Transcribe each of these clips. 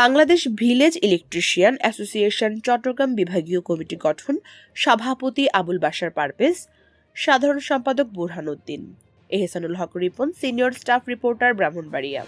Bangladesh village electrician association, Chattogram বিভাগীয় committee গঠন, সভাপতি আবুল বাসার পারভেজ, সাধারণ সম্পাদক Burhan Uddin. Ehsanul Haque Ripon, senior staff reporter Brahmanbaria.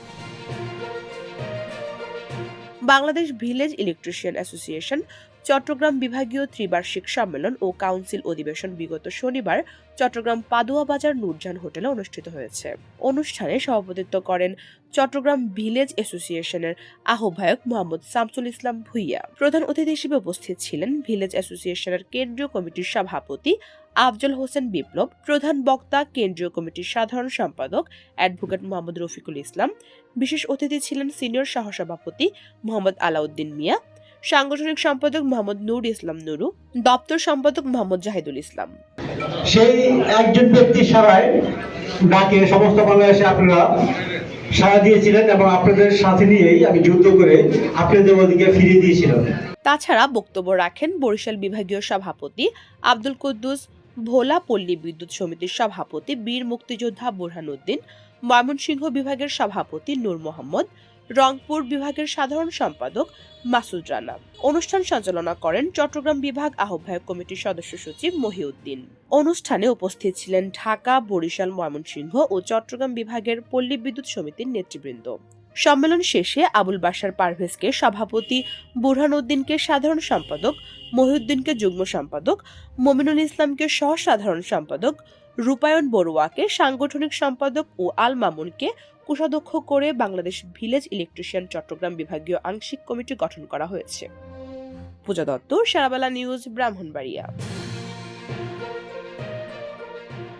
Bangladesh village electrician association Chattogram বিভাগীয় ত্রিবার্ষিক সম্মেলন ও কাউন্সিল অধিবেশন বিগত শনিবার চট্টগ্রাম পাদুয়া বাজার নুরজান হোটেলে অনুষ্ঠিত হয়েছে। অনুষ্ঠানে সভাপতিত্ব করেন চট্টগ্রাম ভিলেজ অ্যাসোসিয়েশনের আহ্বায়ক মোহাম্মদ শামসুল ইসলাম ভুইয়া। প্রধান অতিথি হিসেবে উপস্থিত ছিলেন ভিলেজ অ্যাসোসিয়েশনের কেন্দ্রীয় কমিটির সভাপতি আফজল হোসেন বিপ্লব, প্রধান বক্তা কেন্দ্রীয় কমিটির সাধারণ সম্পাদক অ্যাডভোকেট মোহাম্মদ রফিকুল ইসলাম, বিশেষ অতিথি ছিলেন সিনিয়র সহসভাপতি মোহাম্মদ আলাউদ্দিন মিয়া সাংগঠনিক সম্পাদক মোহাম্মদ নূর ইসলাম নুরু দপ্তর সম্পাদক মোহাম্মদ জাহিদুল ইসলাম। সেই একজন ব্যক্তির সারায় ডাকে সমস্ত বাংলাদেশে আপনারা সাড়া দিয়েছিলেন এবং আপনাদের সাথে নিয়েই আমি যুদ্ধ করে আপনাদের ওদিকে ফিরিয়ে দিয়েছিলাম। তাছাড়া বক্তব্য রাখেন বরিশাল বিভাগীয় সভাপতি আব্দুল কুদ্দুস ভোলা পল্লী বিদ্যুৎ সমিতির সভাপতি বীর মুক্তিযোদ্ধা বুরহানুদ্দিন ময়মনসিংহ বিভাগের সভাপতি নূর মোহাম্মদ রংপুর বিভাগের সাধারণ সম্পাদক মাসুদ রানা। অনুষ্ঠান সঞ্চালনা করেন চট্টগ্রাম বিভাগ আহ্বায়ক কমিটির সদস্য সচিব মহিউদ্দিন। অনুষ্ঠানে উপস্থিত ছিলেন ঢাকা, বরিশাল, ময়মনসিংহ ও চট্টগ্রাম বিভাগের পল্লী বিদ্যুৎ সমিতির নেতৃবৃন্দ। সম্মেলন শেষে আবুল বাশার পারভেজকে সভাপতি বুরহানুদ্দিনকে সাধারণ সম্পাদক, মহিউদ্দিনকে যুগ্ম সম্পাদক, মমিনুল ইসলামকে সহ সাধারণ সম্পাদক, রূপায়ণ বড়ুয়াকে সাংগঠনিক সম্পাদক ও আল মামুনকে কোষাধ্যক্ষ করে বাংলাদেশ ভিলেজ ইলেকট্রিশিয়ান চট্টগ্রাম বিভাগীয় আংশিক কমিটি গঠন করা হয়েছে। পূজা দত্ত, সারাবেলা নিউজ, ব্রাহ্মণবাড়িয়া।